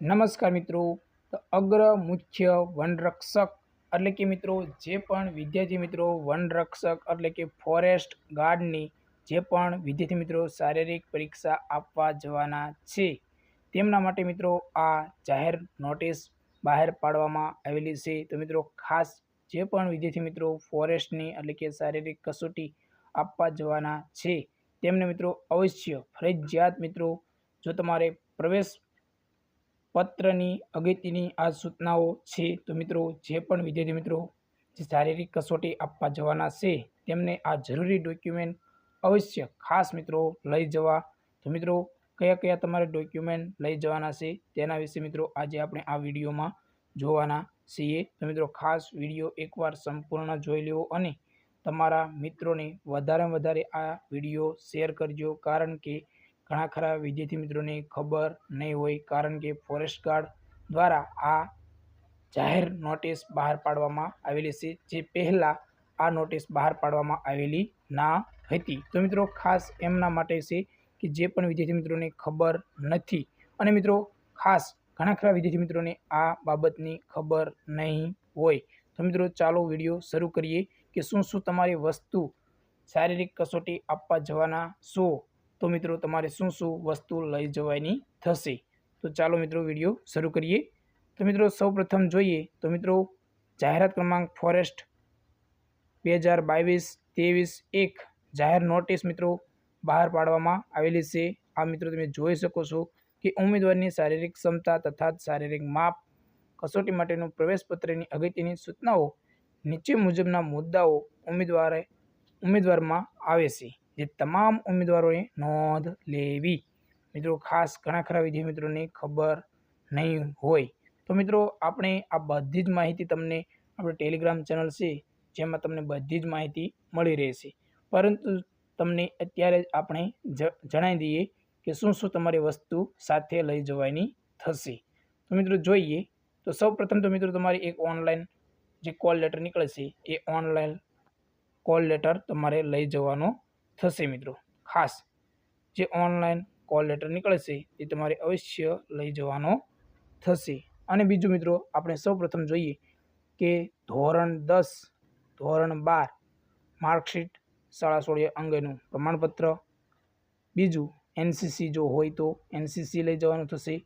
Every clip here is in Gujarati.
નમસ્કાર મિત્રો. તો અગ્ર મુખ્ય વનરક્ષક એટલે કે મિત્રો જે પણ વિદ્યાર્થી મિત્રો વનરક્ષક એટલે કે ફોરેસ્ટ ગાર્ડની જે પણ વિદ્યાર્થી મિત્રો શારીરિક પરીક્ષા આપવા જવાના છે. તેમના માટે મિત્રો આ જાહેર નોટિસ બહાર પાડવામાં આવેલી છે. તો મિત્રો ખાસ જે પણ વિદ્યાર્થી મિત્રો ફોરેસ્ટની એટલે કે શારીરિક કસોટી આપવા જવાના છે. તેમને મિત્રો અવશ્ય ફરજિયાત મિત્રો જો તમારે પ્રવેશ પત્રની અગત્યની આ સૂચનાઓ છે તો મિત્રો, જે પણ વિદ્યાર્થી મિત્રો જે શારીરિક કસોટી આપવા જવાના છે, તેમને આ જરૂરી ડોક્યુમેન્ટ અવશ્ય ખાસ મિત્રો લઈ જવા. તો મિત્રો, કયા કયા તમારે ડોક્યુમેન્ટ લઈ જવાના છે તેના વિશે મિત્રો આજે આપણે આ વિડીયોમાં જોવાના છીએ. તો મિત્રો, ખાસ વીડિયો એકવાર સંપૂર્ણ જોઈ લેવો અને તમારા મિત્રોને વધારેમાં વધારે આ વીડિયો શેર કરજો. કારણ કે ઘણા ખરા વિદ્યાર્થી મિત્રોને ખબર નહીં હોય કારણ કે ફોરેસ્ટ ગાર્ડ દ્વારા આ જાહેર નોટિસ બહાર પાડવામાં આવેલી છે, જે પહેલાં આ નોટિસ બહાર પાડવામાં આવેલી ના હતી. તો મિત્રો ખાસ એમના માટે છે કે જે પણ વિદ્યાર્થી મિત્રોને ખબર નથી અને મિત્રો ખાસ ઘણા ખરા વિદ્યાર્થી મિત્રોને આ બાબતની ખબર નહીં હોય. તો મિત્રો ચાલો વીડિયો શરૂ કરીએ કે શું શું તમારી વસ્તુ શારીરિક કસોટી આપવા જવાના છો? તો મિત્રો તમારે શું શું વસ્તુ લઈ જવાની થશે? તો ચાલો મિત્રો વીડિયો શરૂ કરીએ. તો મિત્રો સૌપ્રથમ જોઈએ તો મિત્રો જાહેરાત ક્રમાંક ફોરેસ્ટ બે હજાર બાવીસ ત્રેવીસ એક જાહેર નોટિસ મિત્રો બહાર પાડવામાં આવેલી છે. આ મિત્રો તમે જોઈ શકો છો કે ઉમેદવારની શારીરિક ક્ષમતા તથા શારીરિક માપ, કસોટી માટેનું પ્રવેશપત્રની અગત્યની સૂચનાઓ નીચે મુજબના મુદ્દાઓ ઉમેદવારે ઉમેદવારમાં આવે છે. જે તમામ ઉમેદવારોએ નોંધ લેવી. મિત્રો, ખાસ ઘણા ખરા વિદ્યાર્થી મિત્રોને ખબર નહીં હોય. તો મિત્રો, આપણે આ બધી જ માહિતી તમને આપણે ટેલિગ્રામ ચેનલ છે, જેમાં તમને બધી જ માહિતી મળી રહેશે. પરંતુ તમને અત્યારે જ આપણે જણાવી દઈએ કે શું શું તમારી વસ્તુ સાથે લઈ જવાની થશે. તો મિત્રો, જોઈએ. તો સૌ પ્રથમ તો મિત્રો, તમારી એક ઓનલાઈન જે કોલ લેટર નીકળશે એ ઓનલાઈન કોલ લેટર તમારે લઈ જવાનો થશે મિત્રો. ખાસ જે ઓનલાઈન કોલ લેટર નીકળશે એ તમારે અવશ્ય લઈ જવાનો થશે. અને બીજું મિત્રો, આપણે સૌ પ્રથમ જોઈએ કે ધોરણ દસ, ધોરણ બાર માર્કશીટ શાળા સોળીએ અંગેનું પ્રમાણપત્ર. બીજું એનસીસી જો હોય તો એનસીસી લઈ જવાનું થશે.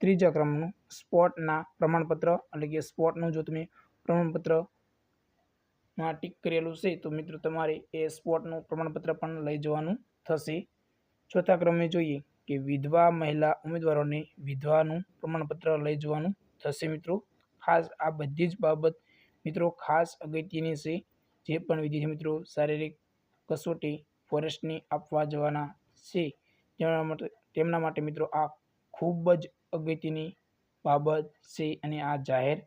ત્રીજા ક્રમનું સ્પોર્ટના પ્રમાણપત્ર, એટલે કે સ્પોર્ટનું જો તમે પ્રમાણપત્ર માં ટીક કરેલું છે, તો મિત્રો તમારે એ સ્પોર્ટનું પ્રમાણપત્ર પણ લઈ જવાનું થશે. ચોથા ક્રમે જોઈએ કે વિધવા મહિલા ઉમેદવારોને વિધવાનું પ્રમાણપત્ર લઈ જવાનું થશે મિત્રો. ખાસ આ બધી જ બાબત મિત્રો ખાસ અગત્યની છે. જે પણ વિદ્યાર્થી મિત્રો શારીરિક કસોટી ફોરેસ્ટની આપવા જવાના છે. તેમના માટે તેમના માટે મિત્રો આ ખૂબ જ અગત્યની બાબત છે અને આ જાહેર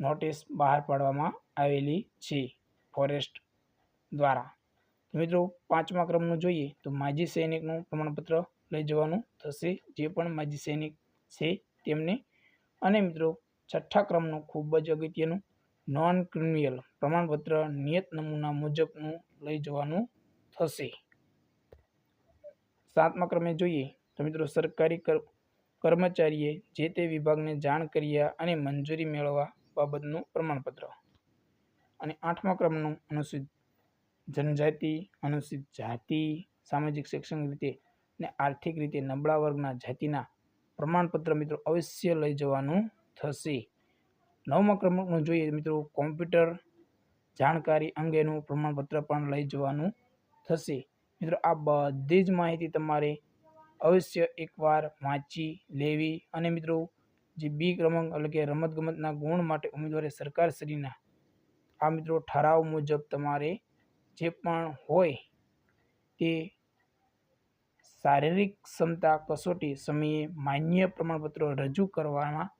નોટિસ બહાર પાડવામાં આવેલી છે ફોરેસ્ટ દ્વારા. મિત્રો, પાંચમા ક્રમનું જોઈએ તો માજી સૈનિકનું પ્રમાણપત્ર લઈ જવાનું થશે. જે પણ માજી સૈનિક છે તેમને અને મિત્રો, છઠ્ઠા ક્રમનું ખૂબ જ અગત્યનું નોન ક્રિમિનલ પ્રમાણપત્ર નિયત નમૂના મુજબનું લઈ જવાનું થશે. સાતમા ક્રમે જોઈએ તો મિત્રો, સરકારી કર્મચારીએ જે તે વિભાગને જાણ કર્યા અને મંજૂરી મેળવવા બાબતનું પ્રમાણપત્ર. અને આઠમા ક્રમનું અનુસૂચિત જનજાતિ, અનુસૂચિત જાતિ, સામાજિક, શૈક્ષણિક રીતે અને આર્થિક રીતે નબળા વર્ગના જાતિના પ્રમાણપત્ર મિત્રો અવશ્ય લઈ જવાનું થશે. નવમા ક્રમનું જોઈએ મિત્રો કોમ્પ્યુટર જાણકારી અંગેનું પ્રમાણપત્ર પણ લઈ જવાનું થશે. મિત્રો આ બધી જ માહિતી તમારે અવશ્ય એકવાર વાંચી લેવી અને મિત્રો જે બી ક્રમાંક એટલે કે રમતગમતના ગુણ માટે ઉમેદવારે સરકારશ્રીના, આ મિત્રો ઠરાવ મુજબ તમારે જે પણ હોય તે શારીરિક ક્ષમતા કસોટી સમયે માન્ય પ્રમાણપત્રો રજૂ કરવામાં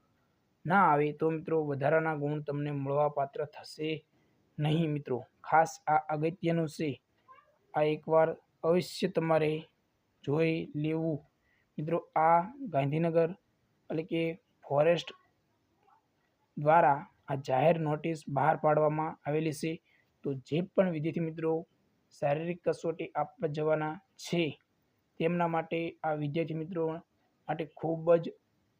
ના આવે તો મિત્રો વધારાના ગુણ તમને મળવાપાત્ર થશે નહીં મિત્રો. ખાસ આ અગત્યનું છે. આ એકવાર અવશ્ય તમારે જોઈ લેવું. મિત્રો આ ગાંધીનગર એટલે કે ફોરેસ્ટ દ્વારા આ જાહેર નોટિસ બહાર પાડવામાં આવેલી છે. તો જે પણ વિદ્યાર્થી મિત્રો શારીરિક કસોટી આપવા જવાના છે, તેમના માટે આ વિદ્યાર્થી મિત્રો માટે ખૂબ જ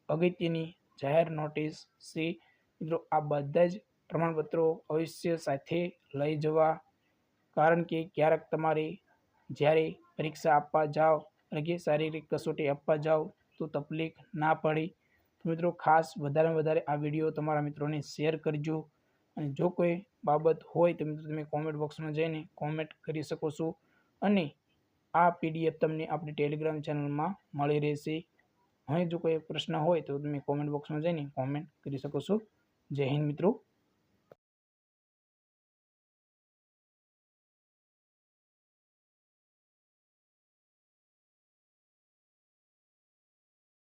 અગત્યની જાહેર નોટિસ છે. મિત્રો, આ બધા જ પ્રમાણપત્રો અવશ્ય સાથે લઈ જવા, કારણ કે ક્યારેક તમારે જ્યારે પરીક્ષા આપવા જાઓ અને કે શારીરિક કસોટી આપવા જાઓ તો તકલીફ ના પડે. તો મિત્રો, ખાસ વધારેમાં વધારે આ વીડિયો તમારા મિત્રોને શેર કરજો. અને જો કોઈ બાબત હોય તો મિત્રો, તમે કોમેન્ટ બોક્સમાં જઈને કોમેન્ટ કરી શકો છો. અને આ પીડીએફ તમને આપણી ટેલિગ્રામ ચેનલમાં મળી રહેશે. હવે જો કોઈ પ્રશ્ન હોય તો તમે કોમેન્ટ બોક્સમાં જઈને કોમેન્ટ કરી શકો છો. જય હિન્દ મિત્રો.